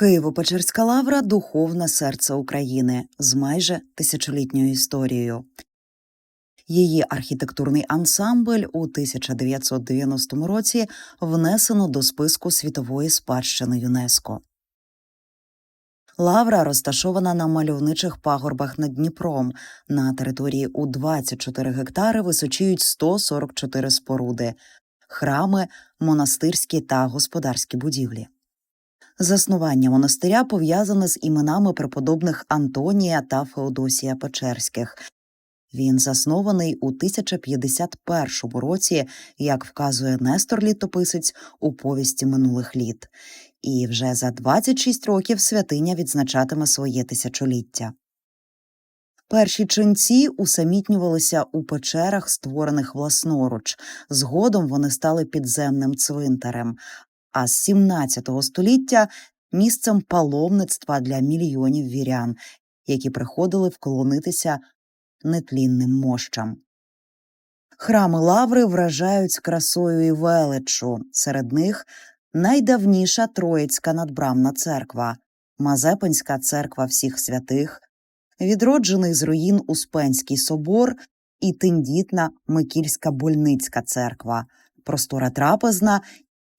Києво-Печерська лавра духовне серце України з майже тисячолітньою історією. Її архітектурний ансамбль у 1990 році внесено до списку світової спадщини ЮНЕСКО. Лавра розташована на мальовничих пагорбах над Дніпром. На території у 24 гектари височіють 144 споруди, храми, монастирські та господарські будівлі. Заснування монастиря пов'язане з іменами преподобних Антонія та Феодосія Печерських. Він заснований у 1051 році, як вказує Нестор Літописець у повісті минулих літ, і вже за 26 років святиня відзначатиме своє тисячоліття. Перші ченці усамітнювалися у печерах, створених власноруч. Згодом вони стали підземним цвинтарем, а з 17 століття місцем паломництва для мільйонів вірян, які приходили вклонитися нетлінним мощам. Храми лаври вражають красою і величчю. Серед них найдавніша Троїцька надбрамна церква, Мазепинська церква всіх святих, відроджений з руїн Успенський собор і тендітна Микільська больницька церква, простора трапезна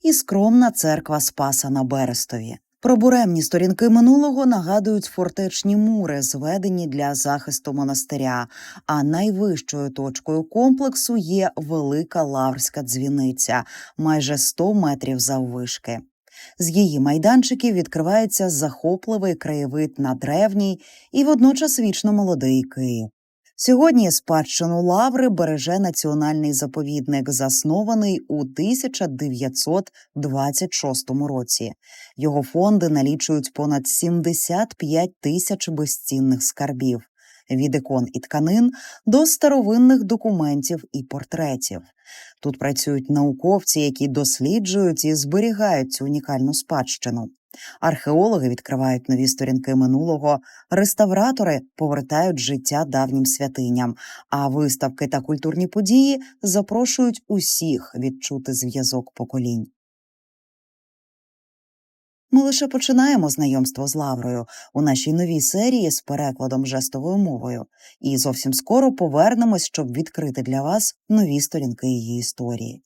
і скромна церква Спаса на Берестові. Про буремні сторінки минулого нагадують фортечні мури, зведені для захисту монастиря. А найвищою точкою комплексу є велика лаврська дзвіниця, майже 100 метрів заввишки. З її майданчиків відкривається захопливий краєвид на древній і водночас вічно молодий Київ. Сьогодні спадщину лаври береже національний заповідник, заснований у 1926 році. Його фонди налічують понад 75 тисяч безцінних скарбів від ікон і тканин до старовинних документів і портретів. Тут працюють науковці, які досліджують і зберігають цю унікальну спадщину. Археологи відкривають нові сторінки минулого, реставратори повертають життя давнім святиням, а виставки та культурні події запрошують усіх відчути зв'язок поколінь. Ми лише починаємо знайомство з Лаврою у нашій новій серії з перекладом жестовою мовою, і зовсім скоро повернемось, щоб відкрити для вас нові сторінки її історії.